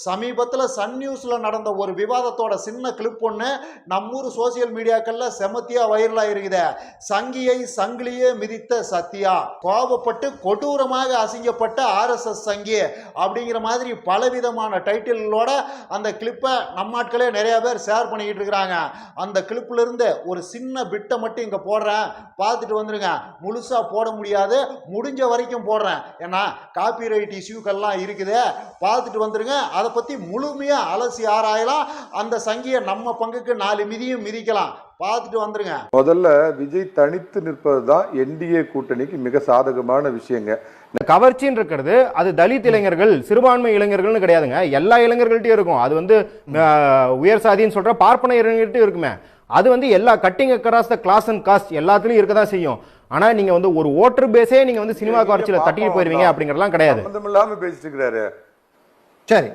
சமீபத்தில் சன் நியூஸில் நடந்த ஒரு விவாதத்தோட சின்ன கிளிப் ஒன்று நம்மூர் சோசியல் மீடியாக்கள்ல செமத்தியா வைரல் இருக்குது சங்கியை சங்கிலியே மிதித்த சத்யா. கோபப்பட்டு கொடூரமாக அசிங்கப்பட்ட ஆர்எஸ்எஸ் சங்கி அப்படிங்கிற மாதிரி பலவிதமான டைட்டிலோட அந்த கிளிப்பை நம்ம ஆட்களே நிறைய பேர் ஷேர் பண்ணிக்கிட்டு இருக்கிறாங்க. அந்த கிளிப்பிலிருந்து ஒரு சின்ன பிட்டை மட்டும் இங்கே போடுறேன். பார்த்துட்டு வந்துருங்க. முழுசாக போட முடியாது. முடிஞ்ச வரைக்கும் போடுறேன். ஏன்னா காப்பிரைட் இஷ்யூக்கெல்லாம் இருக்குது. பார்த்துட்டு வந்துருங்க. அதை பற்றி முழுமையாக அலசி ஆராயலாம் அந்த சங்கியை நம்ம பங்குக்கு நாலு மிதியும் மிதிக்கலாம். பார்த்துட்டு வந்துருங்க. முதல்ல விஜய் தனித்து நிற்பது தான் என்டிஏ கூட்டணிக்கு மிக சாதகமான விஷயங்க. இந்த கவர்ச்சின்னு இருக்கிறது அது தலித் இளைஞர்கள் சிறுபான்மை இளைஞர்கள்னு கிடையாதுங்க. எல்லா இளைஞர்கள்ட்டையும் இருக்கும். அது வந்து உயர் சாதின்னு சொல்ற பார்ப்பன இளைஞர்கள்ட்டையும் இருக்குமே. அது வந்து எல்லா cutting across the class and caste எல்லாத்துலயும் இருக்க தான் செய்யும். ஆனா நீங்க வந்து ஒரு ஓட்டர் பேஸே நீங்க வந்து சினிமா கவர்ச்சியில தட்டிட்டு போயிருவீங்க அப்படிங்கறதெல்லாம் கிடையாது. சம்பந்தம் பேசிட்டு இருக்கிறாரு. சரி.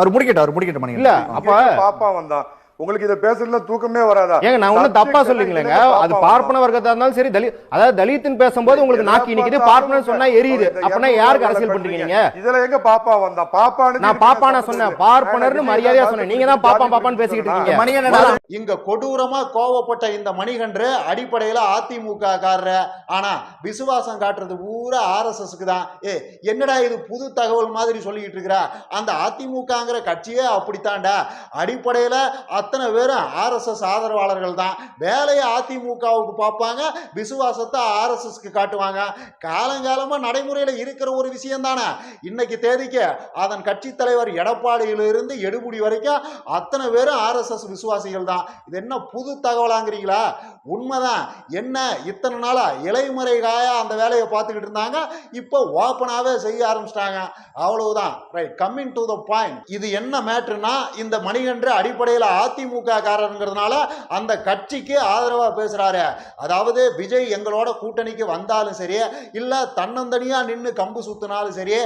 அவர் முடிக்கட்டும் அவர் முடிக்கட்டும் இல்ல அப்ப. பாப்பா வந்தான் உங்களுக்கு இத பேசுறதுல தூக்கமே வராதா? ஏங்க நான் ஒன்றும் தப்பா சொல்லிங்களேங்க அது பார்ப்பன வர்க்கத்தா இருந்தாலும் சரி தலித் அதாவது தலித்துன்னு பேசும்போது உங்களுக்கு நாக்கி நிக்குது பார்ப்பன சொன்னா எரியுது. அப்படின்னா யாருக்கு அரசியல் பண்றீங்க? நீங்க இதுல எங்க பாப்பா வந்தா? பாப்பான்னு நான் பாப்பானா சொன்னேன். பார்ப்பனர்னு மரியாதையா சொன்னேன். நீங்க தான் பாப்பா பாப்பான்னு பேசிக்கிட்டு இருக்கீங்க. மணிகண்டன் இங்க கொடூரமா கோவப்பட்ட இந்த மணிகன்று அடிப்படையில அதிமுக காரர். ஆனா விசுவாசம் காட்டுறது பூரா ஆர்எஸ்எஸ்க்கு தான். ஏ என்னடா இது புது தகவல் மாதிரி சொல்லிக்கிட்டு இருக்கிற? அந்த அதிமுகங்கிற கட்சியே அப்படித்தான்டா. அடிப்படையில அத்தனை பேரும் ஆர்எஸ்எஸ் ஆதரவாளர்கள் தான். வேலையை அதிமுகவுக்கு பார்ப்பாங்க விசுவாசத்தை ஆர்எஸ்எஸ்க்கு காட்டுவாங்க. காலங்காலமாக நடைமுறையில் இருக்கிற ஒரு விஷயம் தானே. இன்னைக்கு தேதிக்கு அதன் கட்சி தலைவர் எடப்பாடியிலிருந்து எடுபுடி வரைக்கும் அத்தனை பேரும் ஆர்எஸ்எஸ் விசுவாசிகள் தான். இது என்ன புது தகவலாங்கிறீங்களா? உண்மைதான். என்ன இத்தனை நாளாக இலைமறை காயா அந்த வேலையை பார்த்துக்கிட்டு இருந்தாங்க. இப்போ ஓப்பனாகவே செய்ய ஆரம்பிச்சிட்டாங்க. அவ்வளவுதான். Right coming to the point இது என்ன மேட்ருனா இந்த மணிகன்று அடிப்படையில் அதிமுக காரருங்கிறதுனால அந்த கட்சிக்கு ஆதரவாக பேசுறாரு. அதாவது விஜய் எங்களோட கூட்டணிக்கு வந்தாலும் சரி இல்லை தன்னந்தனியாக நின்று கம்பு சுத்தினாலும் சரி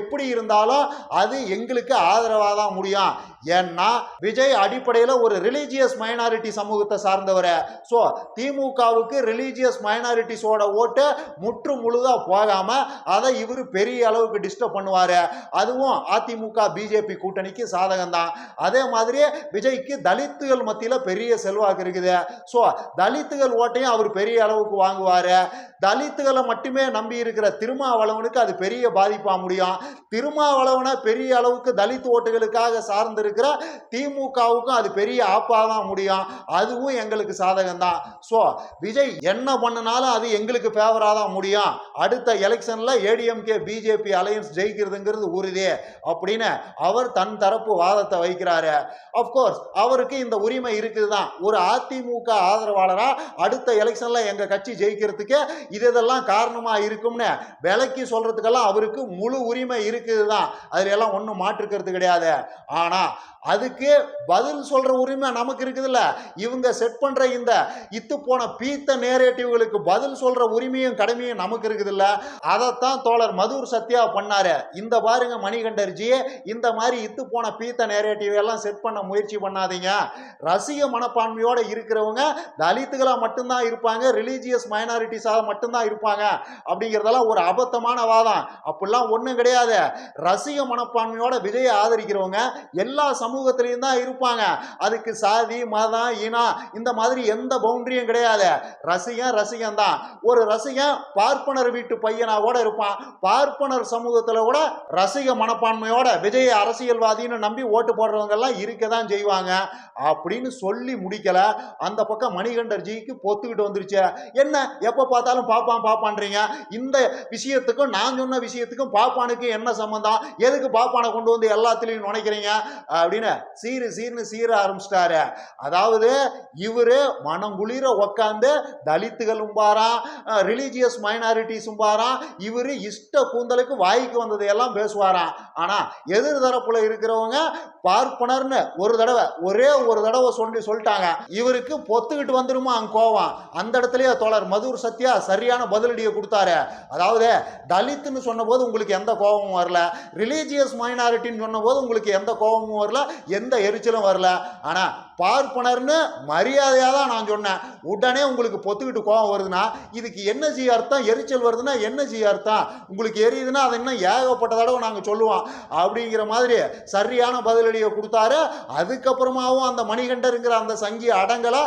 எப்படி இருந்தாலும் அது எங்களுக்கு ஆதரவாக தான் முடியும். ஏன்னா விஜய் அடிப்படையில் ஒரு ரிலீஜியஸ் மைனாரிட்டி சமூகத்தை சார்ந்தவர். ஸோ திமுகவுக்கு ரிலீஜியஸ் மைனாரிட்டிஸோட ஓட்டு முற்று முழுதாக போகாமல் அதை இவர் பெரிய அளவுக்கு டிஸ்டர்ப் பண்ணுவார். அதுவும் அதிமுக பிஜேபி கூட்டணிக்கு சாதகம் தான் அதே மாதிரி விஜய்க்கு தலித்துகள் மத்தியில் பெரிய செல்வாக்கு இருக்குது. ஸோ தலித்துகள் ஓட்டையும் அவர் பெரிய அளவுக்கு வாங்குவார். தலித்துகளை மட்டுமே நம்பி இருக்கிற திருமாவளவனுக்கு அது பெரிய பாதிப்பாக முடியும். திருமாவளவனை பெரிய அளவுக்கு தலித் ஓட்டுகளுக்காக இருக்கிற திமுகவுக்கும் அது பெரிய ஆப்பாக தான் முடியும். அதுவும் எங்களுக்கு சாதகம் தான் ஸோ விஜய் என்ன பண்ணினாலும் அது எங்களுக்கு ஃபேவராக தான் முடியும். அடுத்த எலெக்ஷனில் ஏடிஎம்கே பிஜேபி அலையன்ஸ் ஜெயிக்கிறதுங்கிறது உறுதி அப்படின்னு அவர் தன் தரப்பு வாதத்தை வைக்கிறாரு. அஃப்கோர்ஸ் அவருக்கு இந்த உரிமை இருக்குது தான் ஒரு அதிமுக ஆதரவாளராக அடுத்த எலெக்ஷனில் எங்கள் கட்சி ஜெயிக்கிறதுக்கு இது இதெல்லாம் காரணமாக இருக்கும்னு விலைக்கு சொல்கிறதுக்கெல்லாம் அவருக்கு முழு உரிமை இருக்குது தான் அதில் எல்லாம் ஒன்றும் மாற்றுக்கிறது கிடையாது. ஆனால் அதுக்கு பதில் சொல்கிற உரிமை நமக்கு இருக்குதுல்ல. இவங்க செட் பண்ணுற இந்த இத்து போன பீத்த நேரேட்டிவ்களுக்கு பதில் சொல்கிற உரிமையும் கடமையும் நமக்கு இருக்குதுல்ல. அதைத்தான் தோழர் மதுர் சத்யா பண்ணாரு. இந்த பாருங்க மணிகண்டர்ஜி இந்த மாதிரி இத்து போன பீத்த நேரேட்டிவ் எல்லாம் செட் பண்ண முயற்சி பண்ணாதீங்க. ரசிக மனப்பான்மையோட இருக்கிறவங்க தலித்துகளா மட்டும்தான் இருப்பாங்க ரிலீஜியஸ் மைனாரிட்டிஸாக மட்டும்தான் இருப்பாங்க அப்படிங்கிறதெல்லாம் ஒரு அபத்தமான வாதம். அப்படிலாம் ஒன்றும் கிடையாது. ரசிக மனப்பான்மையோட விஜயை ஆதரிக்கிறவங்க எல்லா சமூகத்திலையும் தான் இருப்பாங்க. அதுக்கு சாதி மதம் இனம் இந்த மாதிரி எந்த பவுண்டரியும் கிடையாது. ரசிகன் ரசிகன் தான். ஒரு ரசிகன் பார்ப்பனர் வீட்டு பையனா கூட இருப்பான். பார்ப்பனர் சமூகத்தில் கூட ரசிக மனப்பான்மையோட விஜய் அரசியல்வாதின்னு நம்பி ஓட்டு போடுறவங்க எல்லாம் இருக்க தான் செய்வாங்க. அப்படின்னு சொல்லி முடிக்கல. அந்த பக்கம் மணிகண்டர்ஜிக்கு பொத்துக்கிட்டு வந்துருச்சு. என்ன? எப்போ பார்த்தாலும் பாப்பான் பாப்பான்றீங்க. இந்த விஷயத்துக்கும் நான் சொன்ன விஷயத்துக்கும் பாப்பானுக்கும் என்ன சம்பந்தம்? எதுக்கு பாப்பானை கொண்டு வந்து எல்லாத்துலேயும் நினைக்கிறீங்க அப்படின்னு சீரு சீர்னு சீர ஆரம்பிச்சிட்டாரு. அதாவது இவரு மனம் குளிர உக்காந்து தலித்துகளும் பாராம் ரிலீஜியஸ் மைனாரிட்டிஸும் பாராம் இவரு இஷ்ட கூந்தலுக்கு வாய்க்கு வந்ததையெல்லாம் பேசுவாராம் ஆனா எதிர் தரப்புல இருக்கிறவங்க பார்ப்பனர்னு ஒரு தடவை ஒரே ஒரு தடவை சொல்லி சொல்லிட்டாங்க. இவருக்கு பொத்துக்கிட்டு வந்துருமா அங்க கோவம். அந்த இடத்துலயே தோழர் மதுர் சத்யா சரியான பதிலடியை கொடுத்தாரு. அதாவது தலித்துன்னு சொன்னபோது உங்களுக்கு எந்த கோபமும் வரல. ரிலீஜியஸ் மைனாரிட்டின்னு சொன்னபோது உங்களுக்கு எந்த கோபமும் கோபமும் வரல எந்த எரிச்சலும் வரல. ஆனா பார்ப்பனர்னு மரியாதையாக தான் நான் சொன்னேன். உடனே உங்களுக்கு பொத்துக்கிட்டு கோபம் வருதுன்னா இதுக்கு என்ன செய்ய அர்த்தம்? எரிச்சல் வருதுன்னா என்ன செய்ய அர்த்தம்? உங்களுக்கு எரியுதுன்னா அதை இன்னும் ஏகப்பட்ட தடவை நாங்கள் சொல்லுவோம். அப்படிங்கிற மாதிரி சரியான பதிலடியை கொடுத்தாரு. அதுக்கப்புறமாவும் அந்த மணிகண்டருங்கிற அந்த சங்கி அடங்கலை.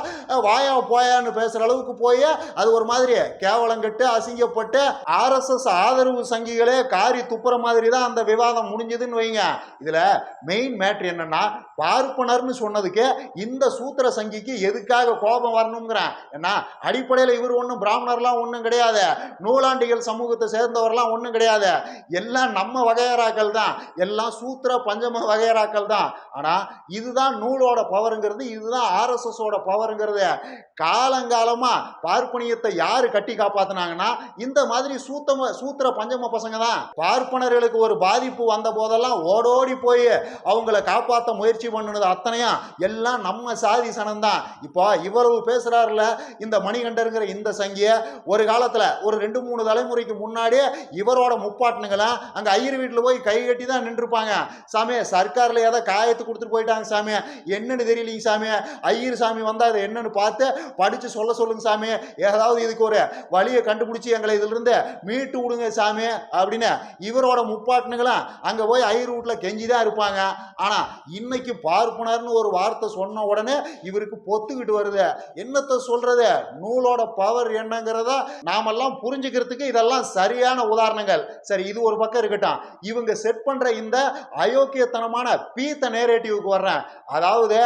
வாயா போயான்னு பேசுகிற அளவுக்கு போய் அது ஒரு மாதிரி கேவலங்கட்டு அசிங்கப்பட்டு ஆர்எஸ்எஸ் ஆதரவு சங்கிகளே காரி துப்புற மாதிரி தான் அந்த விவாதம் முடிஞ்சதுன்னு வைங்க. இதில் மெயின் மேட்ரு என்னன்னா பார்ப்பனர்னு சொன்னதுக்கு இந்த சூத்திர சங்கிக்கு எதுக்காக கோபம் வரணுங்கிறேன் ஏன்னா அடிப்படையில் இவர் ஒன்றும் பிராமணர்லாம் ஒன்றும் கிடையாது. நூலாண்டிகள் சமூகத்தை சேர்ந்தவர்லாம் ஒன்றும் கிடையாது. எல்லாம் நம்ம வகையராக்கள் தான். எல்லாம் சூத்திர பஞ்சம வகையராக்கள் தான். ஆனால் இதுதான் நூலோட பவருங்கிறது இதுதான் ஆர்எஸ்எஸோட பவருங்கிறது. காலங்காலமாக பார்ப்பனியத்தை யார் கட்டி காப்பாத்துனாங்கன்னா இந்த மாதிரி சூத்தம சூத்திர பஞ்சம பசங்க தான். பார்ப்பனர்களுக்கு ஒரு பாதிப்பு வந்த போதெல்லாம் ஓடோடி போய் அவங்கள காப்பாற்ற முயற்சி பண்ணுனது அத்தனையும் எல்லாம் நம்ம சாதி சனம்தான். இப்போ இவ்வளவு பேசுகிறாருல இந்த மணிகண்டருங்கிற இந்த சங்கியை ஒரு காலத்தில் ஒரு ரெண்டு மூணு தலைமுறைக்கு முன்னாடியே இவரோட முப்பாட்டினுங்களாம் அங்கே ஐயர் வீட்டில் போய் கை கட்டி தான் நின்றுருப்பாங்க சாமி சர்க்காரில் ஏதோ காயத்து கொடுத்துட்டு போயிட்டாங்க சாமி என்னன்னு தெரியலீங்க சாமி ஐயர் சாமி வந்தால் அதை என்னன்னு பார்த்து படித்து சொல்ல சொல்லுங்க சாமி ஏதாவது இதுக்கு ஒரு வழியை கண்டுபிடிச்சி எங்களை இதிலிருந்து மீட்டு விடுங்க சாமி அப்படின்னு இவரோட முப்பாட்டினுங்களாம் அங்கே போய் ஐயர் வீட்டில் கெஞ்சி தான் இருப்பாங்க. ஆனால் இன்னைக்கு பார்ப்பனர்னு ஒரு வார்த்தை சொன்ன உடனே இவருக்கு பொத்துக்கிட்டு வருது. என்னத்தை சொல்றது? நூலோட பவர் என்னங்கிறத நாமெல்லாம் புரிஞ்சுக்கிறதுக்கு இதெல்லாம் சரியான உதாரணங்கள். சரி இது ஒரு பக்கம் இருக்கட்டும். இவங்க செட் பண்ற இந்த அயோக்கியத்தனமான பீத்த நேரேட்டிவுக்கு வர்றேன். அதாவது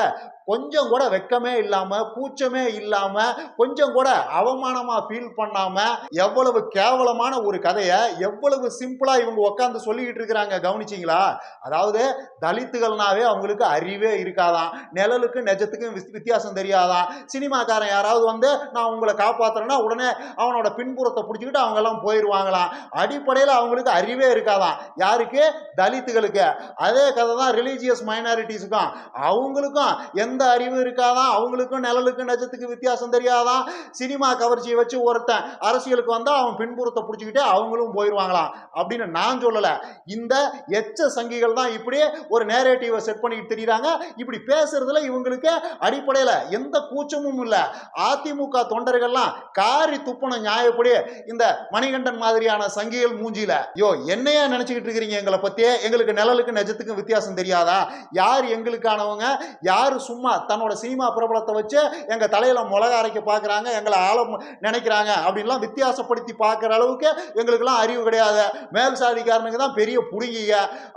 கொஞ்சம் கூட வெக்கமே இல்லாம கூச்சமே இல்லாம கொஞ்சம் கூட அவமானமா ஃபீல் பண்ணாம எவ்வளவு கேவலமான ஒரு கதையை எவ்வளவு சிம்பிளா இவங்க உட்காந்து சொல்லிக்கிட்டு இருக்கிறாங்க கவனிச்சிங்களா? அதாவது தலித்துகள்னாவே அவங்களுக்கு அறிவே இருக்காதான் நிழலுக்கு நெஜத்துக்கும் வித்தியாசம் தெரியாதான் சினிமாக்காரன் யாராவது வந்து நான் உங்களை காப்பாத்துறேன்னா உடனே அவனோட பின்புறத்தை பிடிச்சிக்கிட்டு அவங்க எல்லாம் போயிடுவாங்களாம் அடிப்படையில் அவங்களுக்கு அறிவே இருக்காதான் யாருக்கு? தலித்துகளுக்கு. அதே கதை தான் ரிலீஜியஸ் மைனாரிட்டிஸுக்கும் அவங்களுக்கும் எந்த அறிவும் இருக்காதான் அவங்களுக்கும் நிழலுக்கும் நெஜத்துக்கு வித்தியாசம் தெரியாதான் சினிமா கவர்ச்சியை வச்சு ஒருத்தன் அரசியலுக்கு வந்தால் அவன் பின்புறத்தை பிடிச்சிக்கிட்டு அவங்களும் போயிடுவாங்களாம் அப்படின்னு நான் சொல்லலை. இந்த எச்ச சங்கிகள் தான் இப்படி ஒரு நேரேட்டிவை செட் பண்ணிக்கிட்டு தெரியுறாங்க. இப்படி பேசுறதுல இவங்களுக்கு அடிப்படையில் எந்த கூச்சமும் இல்லை. அதிமுக தொண்டர்கள்லாம் காரி துப்பணும் நியாயப்படி இந்த மணிகண்டன் மாதிரியான சங்கிகள் மூஞ்சியில யோ என்னையா நினைச்சுக்கிட்டு இருக்கிறீங்க எங்களை பத்தி எங்களுக்கு நிழலுக்கு நெஜத்துக்கும் வித்தியாசம் தெரியாதா? யார் எங்களுக்கானவங்க? யார் சும்மா தன்னோட சினிமா பிரபலத்தை வச்சு எங்கள் தலையில் மிளகா அரைக்க பார்க்குறாங்க எங்களை ஆள நினைக்கிறாங்க அப்படின்லாம் வித்தியாசப்படுத்தி பார்க்குற அளவுக்கு எங்களுக்கெல்லாம் அறிவு கிடையாது. மேல் சாதிக்காரனுக்கு தான் பெரிய புடுங்கிய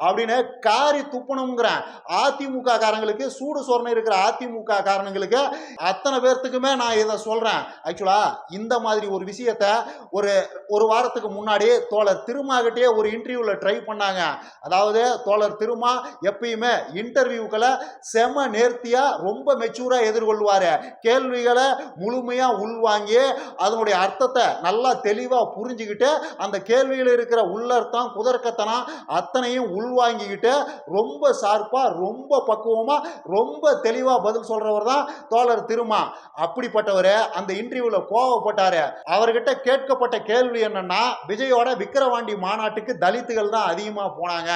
அப்படின்னு காரி துப்பணுங்கிறேன் அதிமுக காரங்களுக்கு சூடு சொரணை இருக்கிற அதிமுக காரணங்களுக்கு அத்தனை பேர்த்துக்குமே நான் இதை சொல்கிறேன் ஆக்சுவலாக இந்த மாதிரி ஒரு விஷயத்த ஒரு ஒரு வாரத்துக்கு முன்னாடி தோழர் திருமாகிட்டே ஒரு இன்டர்வியூவில் ட்ரை பண்ணாங்க. அதாவது தோழர் திருமா எப்பயுமே இன்டர்வியூக்களை செம நேர்த்தியாக ரொம்ப மெச்சூராக எதிர்கொள்வார். கேள்விகளை முழுமையாக உள்வாங்கி அதனுடைய அர்த்தத்தை நல்லா தெளிவாக புரிஞ்சுக்கிட்டு அந்த கேள்வியில் இருக்கிற உள்ளர்த்தம் குதர்க்கத்தனம் அத்தனையும் உள்வாங்கிக்கிட்டு ரொம்ப சார்பாக ரொம்ப பக்குவமாக ரொம்ப தெளிவாக பதில் சொல்கிறவர் தான் தோழர் திருமா. அப்படிப்பட்டவர் அந்த இன்டர்வியூவில் கோவப்பட்டார். அவர்கிட்ட கேட்கப்பட்ட கேள்வி என்னன்னா விஜயோட விக்கிரவாண்டி மாநாட்டுக்கு தலித்துகள் தான் அதிகமாக போனாங்க.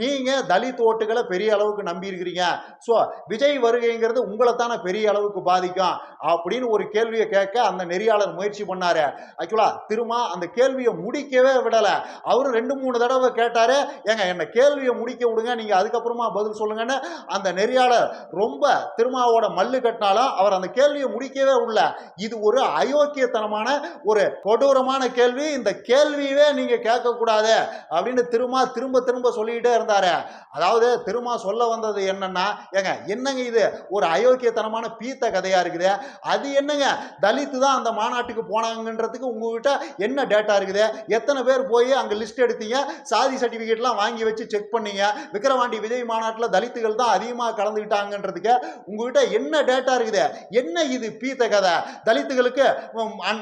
நீங்கள் தலித் ஓட்டுகளை பெரிய அளவுக்கு நம்பியிருக்கிறீங்க. ஸோ விஜய் வருகை உங்களை தானே பெரிய அளவுக்கு பாதிக்கும் அப்படின்னு ஒரு கேள்வியை கேட்க அந்த நெறியாளர் முயற்சி பண்ணாரு. ஆக்சுவலா திருமா அந்த கேள்வியை முடிக்கவே விடலை. அவரு ரெண்டு மூணு தடவை கேட்டாரு ஏங்க என்ன கேள்வியை முடிக்க விடுங்க நீங்கள் அதுக்கப்புறமா பதில் சொல்லுங்கன்னு. அந்த நெறியாளர் ரொம்ப திருமாவோட மல்லு கட்டினாலும் அவர் அந்த கேள்வியை முடிக்கவே உள்ள இது ஒரு அயோக்கியத்தனமான ஒரு கொடூரமான கேள்வி. இந்த கேள்வியவே நீங்க கேட்கக்கூடாது அப்படின்னு திருமா திரும்ப திரும்ப சொல்லிக்கிட்டே இருந்தாரு. அதாவது திருமா சொல்ல வந்தது என்னன்னா ஏங்க என்னங்க இது? ஒரு அயோக்கியத்தனமான பீத்த கதையா இருக்குது. அது என்னங்க? தலித்து தான் அந்த மாநாட்டுக்கு போனாங்கன்றதுக்கு உங்ககிட்ட என்ன டேட்டா இருக்குது? எத்தனை பேர் போய் அங்கே லிஸ்ட் எடுத்தீங்க? சாதி சர்டிஃபிகேட்லாம் வாங்கி வச்சு செக் பண்ணீங்க? விக்கிரவாண்டி விஜய் மாநாட்டில் தலித்துகள் தான் அதிகமாக கலந்துக்கிட்டாங்கன்றதுக்கு உங்ககிட்ட என்ன டேட்டா இருக்குது? என்ன இது பீத்த கதை? தலித்துகளுக்கு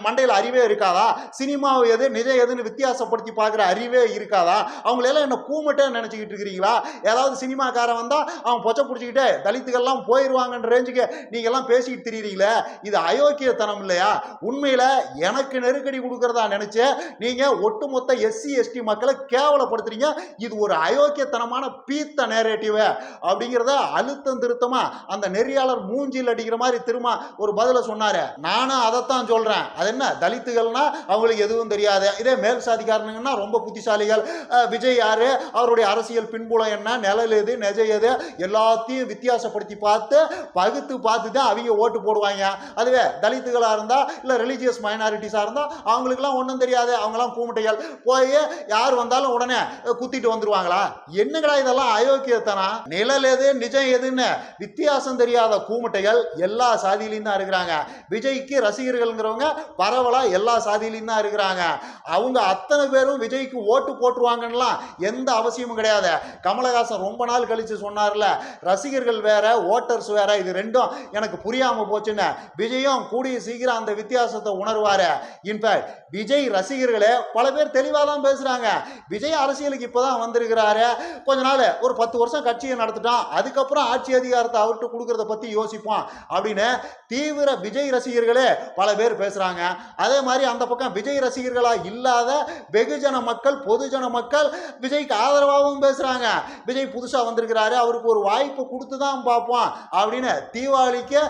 மண்டையில் அறிவே இருக்காதா? சினிமா எது நிஜம் எதுன்னு வித்தியாசப்படுத்தி பார்க்குற அறிவே இருக்காதா? அவங்களெல்லாம் என்ன கூமட்டே நினச்சிக்கிட்டு இருக்கிறீங்களா? ஏதாவது சினிமாக்காரன் வந்தால் அவன் பொச்சை பிடிச்சிக்கிட்டு தலித்துகள்லாம் போயிடுவான் போயிடுவாங்கன்ற ரேஞ்சுக்கு நீங்க பேசிக்கிட்டு பேசிட்டு இது அயோக்கியத்தனம் இல்லையா? உண்மையில் எனக்கு நெருக்கடி கொடுக்குறதா நினச்சி நீங்கள் ஒட்டுமொத்த எஸ்சி எஸ்டி மக்களை கேவலப்படுத்துறீங்க. இது ஒரு அயோக்கியத்தனமான பீத்த நேரேட்டிவு அப்படிங்கிறத அழுத்தம் திருத்தமாக அந்த நெறியாளர் மூஞ்சில் அடிக்கிற மாதிரி திரும்ப ஒரு பதில சொன்னாரு. நானும் அதைத்தான் சொல்கிறேன் அது என்ன? தலித்துகள்னா அவங்களுக்கு எதுவும் தெரியாது. இதே மேல் சாதிக்காரனுங்கன்னா ரொம்ப புத்திசாலிகள். விஜய் யாரு? அவருடைய அரசியல் பின்புலம் என்ன? நிழல் எது? நெஜ எது? எல்லாத்தையும் வித்தியாசப்படுத்தி பார்த்து பகுத்து பார்த்து தான் அவங்க ஓட்டு போடுவாங்க. அதுவே தலித்துகளாக இருந்தால் இல்லை ரிலீஜியஸ் மைனாரிட்டிஸாக இருந்தால் அவங்களுக்குலாம் ஒன்றும் தெரியாது. அவங்களாம் கூமுட்டைகள் போய் யார் வந்தாலும் உடனே குத்திட்டு வந்துருவாங்களா? என்னங்கடா இதெல்லாம் அயோக்கியத்தனா நிழல் எது நிஜம் எதுன்னு வித்தியாசம் தெரியாத கூமுட்டைகள் எல்லா சாதியிலையும் தான் இருக்கிறாங்க. விஜய்க்கு ரசிகர்கள்ங்கிறவங்க பரவலாக எல்லா சாதியிலையும் தான் இருக்கிறாங்க. அவங்க அத்தனை பேரும் விஜய்க்கு ஓட்டு போட்டுருவாங்கலாம் எந்த அவசியமும் கிடையாது. கமலஹாசன் ரொம்ப நாள் கழித்து சொன்னார்ல ரசிகர்கள் வேற ஓட்டர்ஸ் வேற இது ரெண்டும் எனக்கு புரியாம போச்சுன்னு. விஜயும் கூடிய சீக்கிரம் அந்த வித்தியாசத்தை உணர்வாரு. இன்ஃபேக்ட் விஜய் ரசிகர்களே பல பேர் தெளிவாக தான் பேசுறாங்க. விஜய் அரசியலுக்கு இப்பதான் வந்திருக்கிறாரு. கொஞ்ச நாள் ஒரு பத்து வருஷம் கட்சியை நடத்திட்டோம் அதுக்கப்புறம் ஆட்சி அதிகாரத்தை அவர்கிட்ட கொடுக்கறத பத்தி யோசிப்போம் அப்படின்னு தீவிர விஜய் ரசிகர்களே பல பேர் பேசுறாங்க. அதே மாதிரி அந்த பக்கம் விஜய் ரசிகர்களா இல்லாத வெகுஜன மக்கள் பொதுஜன மக்கள் விஜய்க்கு ஆதரவாகவும் பேசுறாங்க. விஜய் புதுசாக வந்திருக்கிறாரு. அவருக்கு ஒரு வாய்ப்பு கொடுத்து தான் பார்ப்போம் அப்படின்னு தீபாவளிக்கு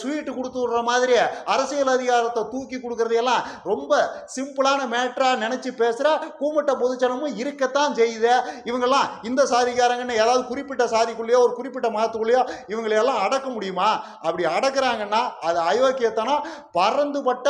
ஸ்வீட்டு கொடுத்து விடுற மாதிரி அரசியல் அதிகாரத்தை தூக்கி கொடுக்கறதையெல்லாம் ரொம்ப சிம்பிளான மேட்டராக நினச்சி பேசுகிற கூமுட்ட பொதுச்சனமும் இருக்கத்தான் செய்யுது. இவங்கெல்லாம் இந்த சாதிக்காரங்கன்னு ஏதாவது குறிப்பிட்ட சாதிக்குள்ளேயோ ஒரு குறிப்பிட்ட மதத்துக்குள்ளேயோ இவங்களையெல்லாம் அடக்க முடியுமா? அப்படி அடக்குறாங்கன்னா அது அயோக்கியத்தனம். பறந்துபட்ட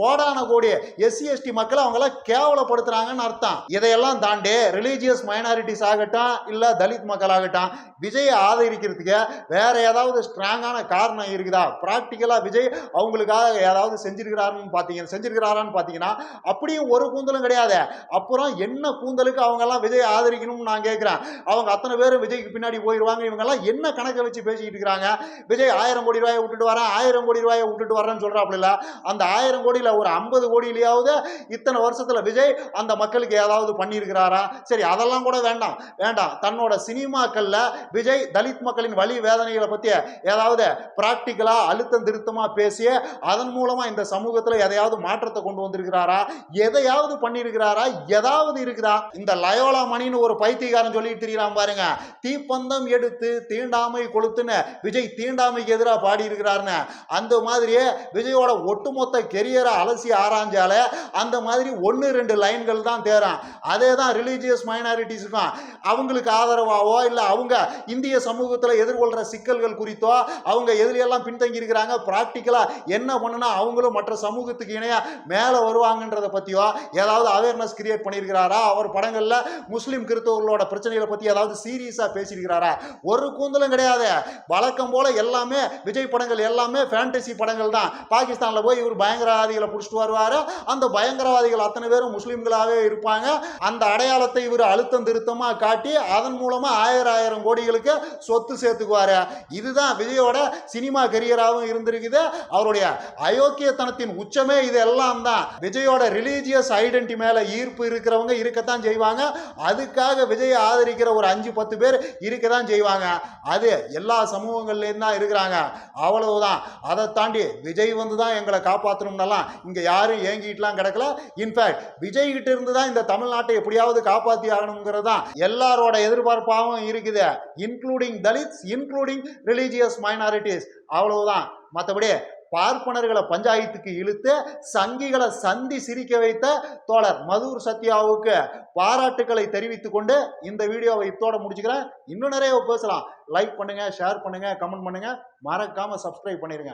கோடான கோடி எஸ்சி எஸ்டி மக்களை அவங்களாம் கேவலப்படுத்துறாங்கன்னு அர்த்தம். இதையெல்லாம் தாண்டி ரிலீஜியஸ் மைனாரிட்டிஸ் ஆகட்டும் இல்லை தலித் மக்கள் ஆகட்டும் விஜயை ஆதரிக்கிறதுக்கு வேற ஏதாவது ஸ்ட்ராங்கான காரணம் இருக்குதா? ப்ராக்டிக்கலாக விஜய் அவங்களுக்காக ஏதாவது செஞ்சிருக்கிறாருன்னு பார்த்தீங்க செஞ்சிருக்கிறாரான்னு பார்த்தீங்கன்னா அப்படியும் ஒரு கூந்தலும் கிடையாது. அப்புறம் என்ன கூந்தலுக்கு அவங்கெல்லாம் விஜய் ஆதரிக்கணும்னு நான் கேட்குறேன்? அவங்க அத்தனை பேரும் விஜய்க்கு பின்னாடி போயிடுவாங்க இவங்கெல்லாம் என்ன கணக்கை வச்சு பேசிக்கிட்டு இருக்கிறாங்க? விஜய் ஆயிரம் கோடி ரூபாயை விட்டுட்டு வரேன் ஆயிரம் கோடி ரூபாயை விட்டுட்டு வரேன்னு சொல்றாப்புல அந்த ஆயிரம் கோடியில் ஒரு ஐம்பது கோடியிலேயாவது இத்தனை வருஷத்தில் விஜய் அந்த மக்களுக்கு ஏதாவது பண்ணியிருக்கிறாரா? சரி அதெல்லாம் கூட வேண்டாம். வேண்டாம். தன்னோட சினிமாக்களில் விஜய் தலித் மக்களின் வழி வேதனைகளை பற்றி ஏதாவது ப்ராக்டிக்கலாக அழுத்தம் திருத்தமாக பேசி அதன் மூலமாக இந்த சமூகத்தில் எதையாவது மாற்றத்தை கொண்டு வந்திருக்கிறாரா? எதையாவது பண்ணியிருக்கிறாரா? ஏதாவது இருக்குதா? இந்த லயோலா மணின்னு ஒரு பைத்தியக்காரன் சொல்லிட்டு தெரியலாம் பாருங்க. தீப்பந்தம் எடுத்து தீண்டாமை கொளுத்துன்னு விஜய் தீண்டாமைக்கு எதிராக பாடிருக்கிறாருன்னு அந்த மாதிரியே விஜயோட ஒட்டுமொத்த கெரியரை அலசி ஆராய்ஞ்சாலே அந்த மாதிரி ஒன்று ரெண்டு லைன்கள் தான் தேரும் அதே தான் ரிலீஜியஸ் மைனாரிட்டிஸுக்கும் அவங்களுக்கு ஆதரவாவோ இல்லை அவங்க இந்திய சமூகத்தில் எதிர்கொள்கிற சிக்கல்கள் குறித்தோ அவங்க எதுலையெல்லாம் பின்தங்கி இருக்கிறாங்க ப்ராக்டிக்கலாக என்ன பண்ணுனா அவங்களும் மற்ற சமூகத்துக்கு இணையாக மேலே வருவாங்கன்றத பற்றியோ ஏதாவது அவேர்னஸ் கிரியேட் பண்ணியிருக்கிறாரா? அவர் படங்களில் முஸ்லீம் கிறிஸ்தவர்களோட பிரச்சனைகளை பற்றி ஏதாவது சீரியஸாக பேசியிருக்கிறாரா? ஒரு கூந்தலும் கிடையாது. வழக்கம் போல எல்லாமே விஜய் படங்கள் எல்லாமே ஃபேண்டசி படங்கள் தான். பாகிஸ்தானில் போய் இவர் பயங்கரவாதிகளை பிடிச்சிட்டு வருவார். அந்த பயங்கரவாதிகள் அத்தனை பேரும் முஸ்லீம்களாகவே இருப்பாங்க. அந்த அடையாளத்தை இவர் அழுத்தம் திருத்தமாக காட்டி அதன் மூலமாக ஆயிரம் ஆயிரம் கோடிகளுக்கு சொத்து சேர்த்துக்குவார். இதுதான் விஜயோட சினிமா கரியராகவும் இருந்திருக்குது. அவருடைய அயோக்கியத்தனத்தின் உச்சமே இது எல்லாம் தான். விஜயோட ரிலீஜியஸ் ஐடென்டி மேலே ஈர்ப்பு இருக்கிறவங்க இருக்கத்தான் செய்வாங்க. அதுக்காக விஜயை ஆதரிக்கிற ஒரு அஞ்சு பத்து பேர் இருக்க தான் செய்வாங்க. அது எல்லா சமூகங்கள்லேயும் தான் இருக்கிறாங்க. அவ்வளவுதான். அதை தாண்டி விஜய் வந்து தான் எங்களை காப்பாற்றணும்னாலாம் இங்கே யாரும் ஏங்கிட்டுலாம் கிடக்கல. இன்ஃபேக்ட் விஜய் கிட்ட இருந்து தான் இந்த தமிழ்நாட்டை எப்படியாவது காப்பாற்றி ஆகணுங்கிறது தான் எல்லாரோட எதிர்பார்ப்பாகவும் இருக்குது. Including Dalits including religious minorities அவ்வளவுதான். மற்றபடி பார்ப்பனர்களை பஞ்சாயத்துக்கு இழுத்து சங்கிகளை சந்தி சிரிக்க வைத்த தோழர் மதுர் சத்யாவுக்கு பாராட்டுக்களை தெரிவித்து கொண்டு இந்த வீடியோவை இத்தோட முடிச்சுக்கிறேன். இன்னும் நிறைய பேசலாம். லைக் பண்ணுங்க ஷேர் பண்ணுங்க கமெண்ட் பண்ணுங்க. மறக்காம சப்ஸ்கிரைப் பண்ணிருங்க.